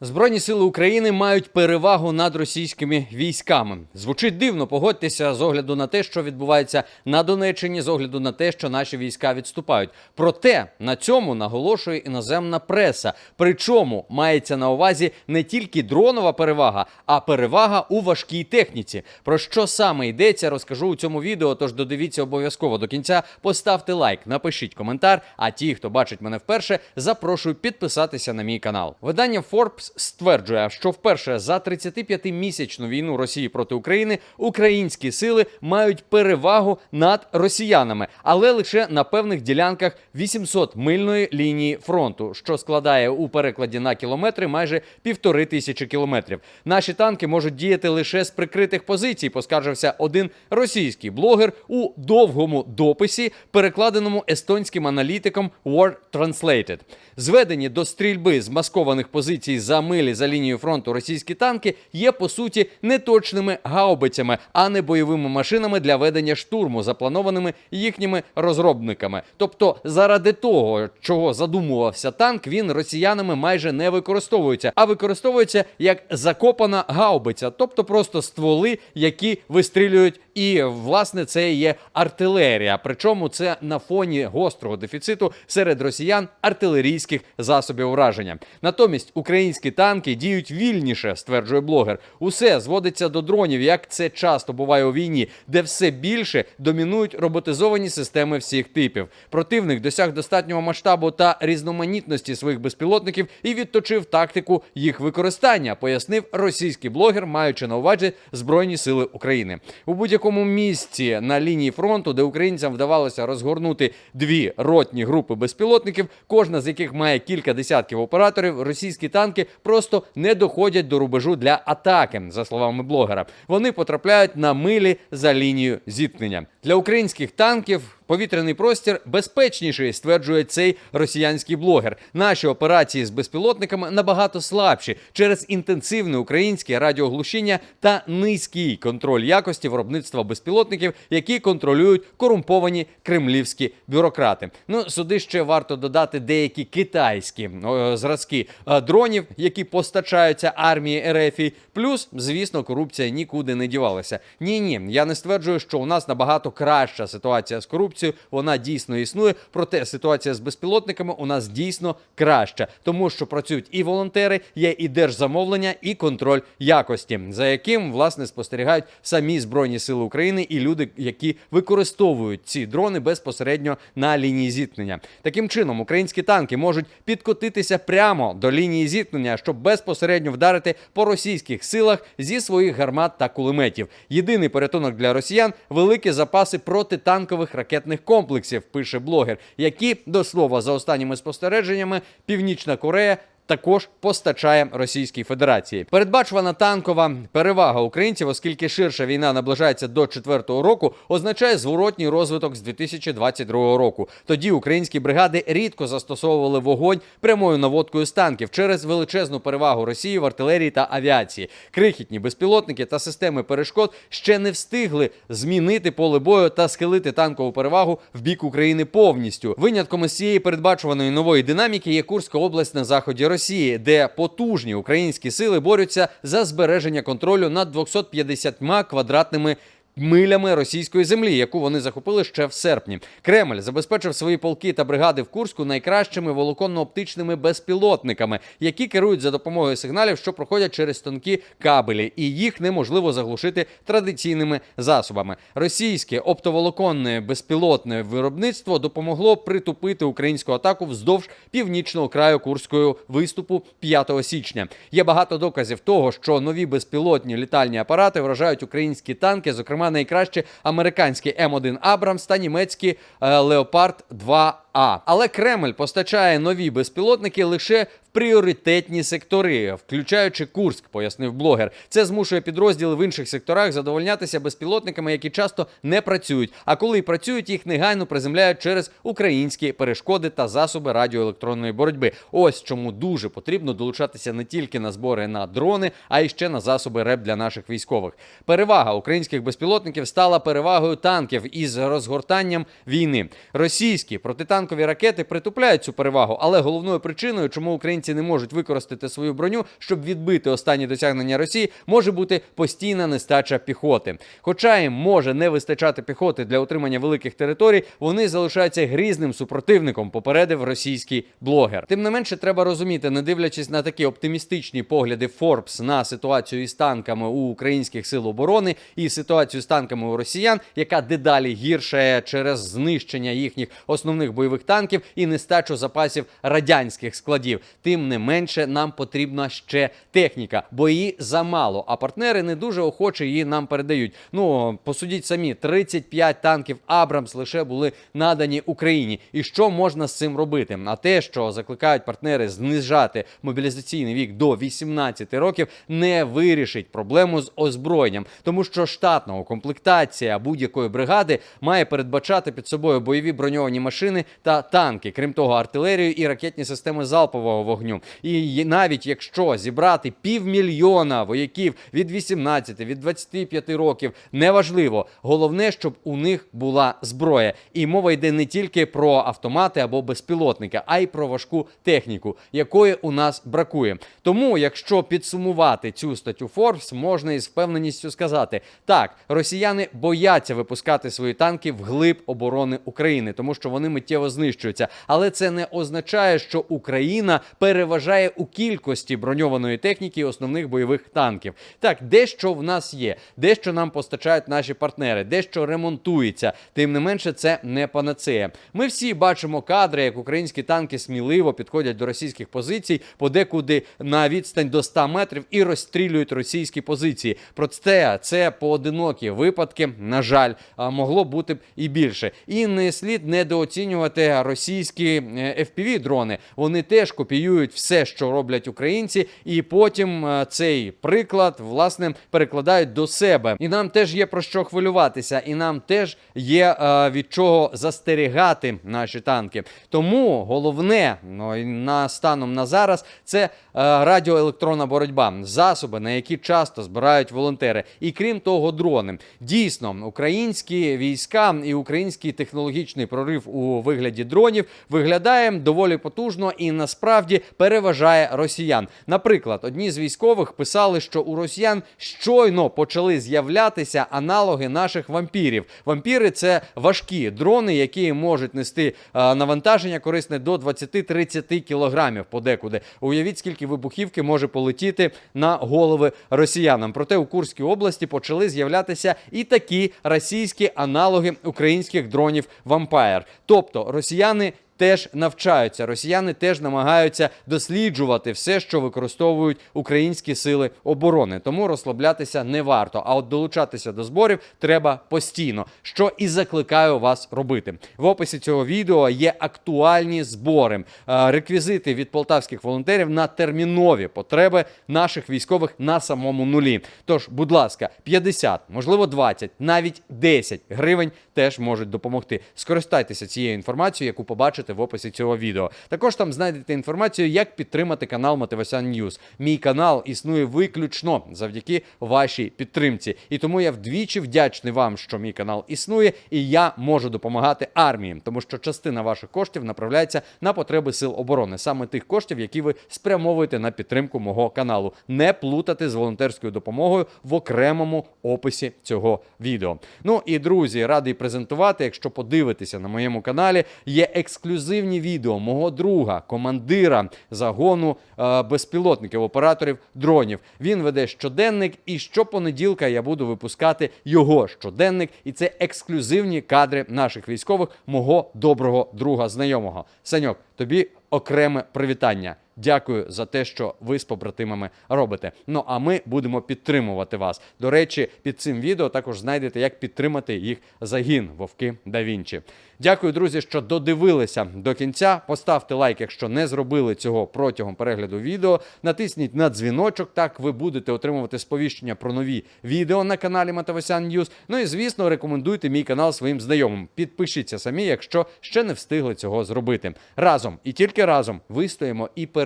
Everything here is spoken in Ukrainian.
Збройні сили України мають перевагу над російськими військами. Звучить дивно, погодьтеся з огляду на те, що відбувається на Донеччині, з огляду на те, що наші війська відступають. Проте на цьому наголошує іноземна преса. Причому мається на увазі не тільки дронова перевага, а перевага у важкій техніці. Про що саме йдеться, розкажу у цьому відео. Тож додивіться обов'язково до кінця. Поставте лайк, напишіть коментар. А ті, хто бачить мене вперше, запрошую підписатися на мій канал. Видання Forbes стверджує, що вперше за 35-місячну війну Росії проти України українські сили мають перевагу над росіянами, але лише на певних ділянках 800-мильної лінії фронту, що складає у перекладі на кілометри майже півтори тисячі кілометрів. Наші танки можуть діяти лише з прикритих позицій, поскаржився один російський блогер у довгому дописі, перекладеному естонським аналітиком War Translated. Зведені до стрільби з маскованих позицій за милі за лінією фронту російські танки є по суті неточними гаубицями, а не бойовими машинами для ведення штурму, запланованими їхніми розробниками. Тобто, заради того, чого задумувався танк, він росіянами майже не використовується, а використовується як закопана гаубиця, тобто просто стволи, які вистрілюють. І власне це є артилерія. Причому це на фоні гострого дефіциту серед росіян артилерійських засобів ураження. Натомість українські танки діють вільніше, стверджує блогер. Усе зводиться до дронів, як це часто буває у війні, де все більше домінують роботизовані системи всіх типів. Противник досяг достатнього масштабу та різноманітності своїх безпілотників і відточив тактику їх використання, пояснив російський блогер, маючи на увазі Збройні Сили України. У будь-якому місці на лінії фронту, де українцям вдавалося розгорнути дві ротні групи безпілотників, кожна з яких має кілька десятків операторів, російські танки просто не доходять до рубежу для атаки, за словами блогера. Вони потрапляють на милі за лінією зіткнення. Для українських танків повітряний простір безпечніший, стверджує цей росіянський блогер. Наші операції з безпілотниками набагато слабші через інтенсивне українське радіоглушіння та низький контроль якості виробництва безпілотників, які контролюють корумповані кремлівські бюрократи. Ну сюди ще варто додати деякі китайські зразки е, дронів, які постачаються армії РФ. Плюс, звісно, корупція нікуди не дівалася. Ні, ні, я не стверджую, що у нас набагато краща ситуація з корупцією. Вона дійсно існує. Проте ситуація з безпілотниками у нас дійсно краща, тому що працюють і волонтери, є і держзамовлення, і контроль якості, за яким власне спостерігають самі збройні сили України і люди, які використовують ці дрони безпосередньо на лінії зіткнення. Таким чином, українські танки можуть підкотитися прямо до лінії зіткнення, щоб безпосередньо вдарити по російських силах зі своїх гармат та кулеметів. Єдиний порятунок для росіян великі запаси протитанкових ракетних комплексів, пише блогер, які до слова за останніми спостереженнями Північна Корея. Також постачає Російській Федерації. Передбачувана танкова перевага українців, оскільки ширша війна наближається до четвертого року, означає зворотній розвиток з 2022 року. Тоді українські бригади рідко застосовували вогонь прямою наводкою з танків через величезну перевагу Росії в артилерії та авіації. Крихітні безпілотники та системи перешкод ще не встигли змінити поле бою та схилити танкову перевагу в бік України повністю. Винятком із цієї передбачуваної нової динаміки є Курська область на заході Росії, де потужні українські сили борються за збереження контролю над 250 квадратними. Милями російської землі, яку вони захопили ще в серпні, Кремль забезпечив свої полки та бригади в Курську найкращими волоконно-оптичними безпілотниками, які керують за допомогою сигналів, що проходять через тонкі кабелі, і їх неможливо заглушити традиційними засобами. Російське оптоволоконне безпілотне виробництво допомогло притупити українську атаку вздовж північного краю Курського виступу 5 січня. Є багато доказів того, що нові безпілотні літальні апарати вражають українські танки, зокрема найкраще американські М1 Абрамс та німецькі е, Леопард 2 а. Але Кремль постачає нові безпілотники лише пріоритетні сектори, включаючи Курськ, пояснив блогер. Це змушує підрозділи в інших секторах задовольнятися безпілотниками, які часто не працюють. А коли й працюють, їх негайно приземляють через українські перешкоди та засоби радіоелектронної боротьби. Ось чому дуже потрібно долучатися не тільки на збори на дрони, а й ще на засоби РЕП для наших військових. Перевага українських безпілотників стала перевагою танків із розгортанням війни. Російські протитанкові ракети притупляють цю перевагу, але головною причиною, чому українці українці не можуть використати свою броню, щоб відбити останні досягнення Росії, може бути постійна нестача піхоти. Хоча їм може не вистачати піхоти для утримання великих територій, вони залишаються грізним супротивником, попередив російський блогер. Тим не менше, треба розуміти, не дивлячись на такі оптимістичні погляди Forbes на ситуацію із танками у українських сил оборони і ситуацію з танками у росіян, яка дедалі гіршає через знищення їхніх основних бойових танків і нестачу запасів радянських складів. Тим не менше, нам потрібна ще техніка, бо її замало. А партнери не дуже охоче її нам передають. Ну посудіть самі: 35 танків Абрамс лише були надані Україні. І що можна з цим робити? А те, що закликають партнери знижати мобілізаційний вік до 18 років, не вирішить проблему з озброєнням, тому що штатна комплектація будь-якої бригади має передбачати під собою бойові броньовані машини та танки, крім того, артилерію і ракетні системи залпового вогню. І навіть якщо зібрати півмільйона вояків від 18, від 25 років, неважливо. Головне, щоб у них була зброя. І мова йде не тільки про автомати або безпілотники, а й про важку техніку, якої у нас бракує. Тому, якщо підсумувати цю статтю Forbes, можна із впевненістю сказати: так, росіяни бояться випускати свої танки в глиб оборони України, тому що вони миттєво знищуються. Але це не означає, що Україна переважає у кількості броньованої техніки основних бойових танків. Так, дещо в нас є, дещо нам постачають наші партнери, дещо ремонтується. Тим не менше, це не панацея. Ми всі бачимо кадри, як українські танки сміливо підходять до російських позицій, подекуди на відстань до 100 метрів і розстрілюють російські позиції. Про це поодинокі випадки. На жаль, могло бути б і більше. І не слід недооцінювати російські fpv дрони. Вони теж копіюють все, що роблять українці, і потім е, цей приклад власне перекладають до себе. І нам теж є про що хвилюватися, і нам теж є е, від чого застерігати наші танки. Тому головне ну, на станом на зараз це е, радіоелектронна боротьба, засоби, на які часто збирають волонтери. І крім того, дрони. Дійсно, українські війська і український технологічний прорив у вигляді дронів виглядає доволі потужно і насправді переважає росіян. Наприклад, одні з військових писали, що у росіян щойно почали з'являтися аналоги наших вампірів. Вампіри це важкі дрони, які можуть нести е, навантаження корисне до 20-30 кілограмів подекуди. Уявіть, скільки вибухівки може полетіти на голови росіянам. Проте у Курській області почали з'являтися і такі російські аналоги українських дронів Vampire. Тобто росіяни. Теж навчаються, росіяни теж намагаються досліджувати все, що використовують українські сили оборони. Тому розслаблятися не варто. А от долучатися до зборів треба постійно, що і закликаю вас робити. В описі цього відео є актуальні збори, е, реквізити від полтавських волонтерів на термінові потреби наших військових на самому нулі. Тож, будь ласка, 50, можливо, 20, навіть 10 гривень теж можуть допомогти. Скористайтеся цією інформацією, яку побачите в описі цього відео. Також там знайдете інформацію, як підтримати канал Мотивасян Ньюз. Мій канал існує виключно завдяки вашій підтримці. І тому я вдвічі вдячний вам, що мій канал існує, і я можу допомагати армії, тому що частина ваших коштів направляється на потреби сил оборони, саме тих коштів, які ви спрямовуєте на підтримку мого каналу. Не плутати з волонтерською допомогою в окремому описі цього відео. Ну і друзі, радий презентувати. Якщо подивитеся на моєму каналі, є ексклюзивні відео мого друга, командира загону е, безпілотників, операторів дронів. Він веде щоденник, і щопонеділка я буду випускати його щоденник. І це ексклюзивні кадри наших військових, мого доброго друга знайомого. Саньок, тобі окреме привітання. Дякую за те, що ви з побратимами робите. Ну а ми будемо підтримувати вас. До речі, під цим відео також знайдете, як підтримати їх загін Вовки да Вінчі. Дякую, друзі, що додивилися до кінця. Поставте лайк, якщо не зробили цього протягом перегляду відео. Натисніть на дзвіночок. Так ви будете отримувати сповіщення про нові відео на каналі Матавосян Ньюз. Ну і звісно, рекомендуйте мій канал своїм знайомим. Підпишіться самі, якщо ще не встигли цього зробити. Разом і тільки разом вистоїмо і